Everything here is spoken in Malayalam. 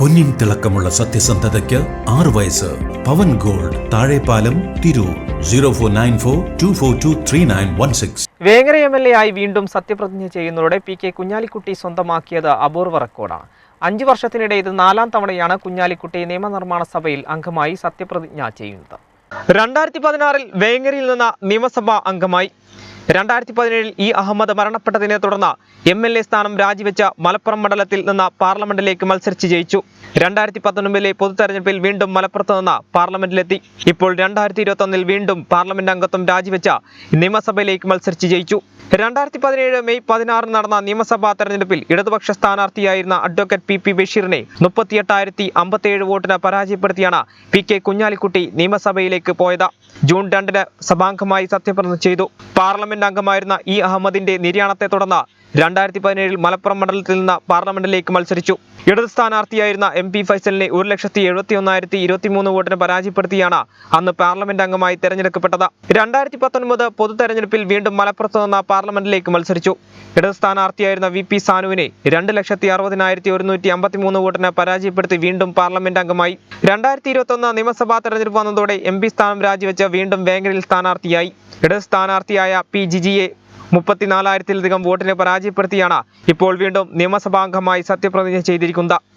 പൊന്നിൻ തിളക്കമുള്ള സത്യസന്ധതയ്ക്ക് ആറ് വയസ്സ്. പവൻ gold Thazhepalam Tirur. Zero four nine four two four two three nine one six. Vengara M L A ആയി വീണ്ടും സത്യപ്രതിജ്ഞ ചെയ്യുന്നതോടെ പി കെ കുഞ്ഞാലിക്കുട്ടി സ്വന്തമാക്കിയത് അപൂർവ റെക്കോർഡാണ്. അഞ്ചു വർഷത്തിനിടെ ഇത് നാലാം തവണയാണ് കുഞ്ഞാലിക്കുട്ടി നിയമനിർമ്മാണ സഭയിൽ അംഗമായി സത്യപ്രതിജ്ഞ ചെയ്യുന്നത്. രണ്ടായിരത്തി പതിനാറിൽ വേങ്ങരയിൽ നിന്ന് നിയമസഭാ അംഗമായി. രണ്ടായിരത്തി പതിനേഴിൽ ഇ അഹമ്മദ് മരണപ്പെട്ടതിനെ തുടർന്ന് എം എൽ എ സ്ഥാനം രാജിവെച്ച മലപ്പുറം മണ്ഡലത്തിൽ നിന്ന് പാർലമെന്റിലേക്ക് മത്സരിച്ച് ജയിച്ചു. രണ്ടായിരത്തി പത്തൊൻപതിലെ പൊതു തെരഞ്ഞെടുപ്പിൽ വീണ്ടും മലപ്പുറത്ത് നിന്ന് പാർലമെന്റിലെത്തി. ഇപ്പോൾ രണ്ടായിരത്തി ഇരുപത്തൊന്നിൽ വീണ്ടും പാർലമെന്റ് അംഗത്വം രാജിവെച്ച നിയമസഭയിലേക്ക് മത്സരിച്ച് ജയിച്ചു. രണ്ടായിരത്തി പതിനേഴ് മെയ് പതിനാറിന് നടന്ന നിയമസഭാ തെരഞ്ഞെടുപ്പിൽ ഇടതുപക്ഷ സ്ഥാനാർത്ഥിയായിരുന്ന അഡ്വക്കേറ്റ് പി പി ബഷീറിനെ മുപ്പത്തിയെട്ടായിരത്തി അമ്പത്തിയേഴ് വോട്ടിന് പരാജയപ്പെടുത്തിയാണ് പി കെ കുഞ്ഞാലിക്കുട്ടി നിയമസഭയിലേക്ക് പോയത്. ജൂൺ രണ്ടിന് സഭാംഗമായി സത്യപ്രതിജ്ഞ ചെയ്തു. പാർലമെന്റ് അംഗമായിരുന്ന ഇ അഹമ്മദിന്റെ നിര്യാണത്തെ തുടർന്ന് രണ്ടായിരത്തി പതിനേഴിൽ മലപ്പുറം മണ്ഡലത്തിൽ നിന്ന് പാർലമെന്റിലേക്ക് മത്സരിച്ചു. ഇടത് സ്ഥാനാർത്ഥിയായിരുന്ന എം പി ഫൈസലിനെ ഒരു ലക്ഷത്തി എഴുപത്തി ഒന്നായിരത്തി ഇരുപത്തിമൂന്ന് വോട്ടിന് പരാജയപ്പെടുത്തിയാണ് അന്ന് പാർലമെന്റ് അംഗമായി തെരഞ്ഞെടുക്കപ്പെട്ടത്. രണ്ടായിരത്തി പത്തൊൻപത് പൊതു തെരഞ്ഞെടുപ്പിൽ വീണ്ടും മലപ്പുറത്ത് നിന്ന് പാർലമെന്റിലേക്ക് മത്സരിച്ചു. ഇടത് സ്ഥാനാർത്ഥിയായിരുന്ന വി പി സാനുവിനെ രണ്ട് ലക്ഷത്തി അറുപതിനായിരത്തി ഒരുന്നൂറ്റി അമ്പത്തിമൂന്ന് വോട്ടിന് പരാജയപ്പെടുത്തി വീണ്ടും പാർലമെന്റ് അംഗമായി. രണ്ടായിരത്തി ഇരുപത്തൊന്ന് നിയമസഭാ തെരഞ്ഞെടുപ്പ് വന്നതോടെ എം പി സ്ഥാനം രാജിവെച്ച് വീണ്ടും വേങ്ങരയിൽ സ്ഥാനാർത്ഥിയായി. ഇടത് സ്ഥാനാർത്ഥിയായ പി ജിജിയെ മുപ്പത്തിനാലായിരത്തിലധികം വോട്ടിനെ പരാജയപ്പെടുത്തിയാണ് ഇപ്പോൾ വീണ്ടും നിയമസഭാംഗമായി സത്യപ്രതിജ്ഞ ചെയ്തിരിക്കുന്നത്.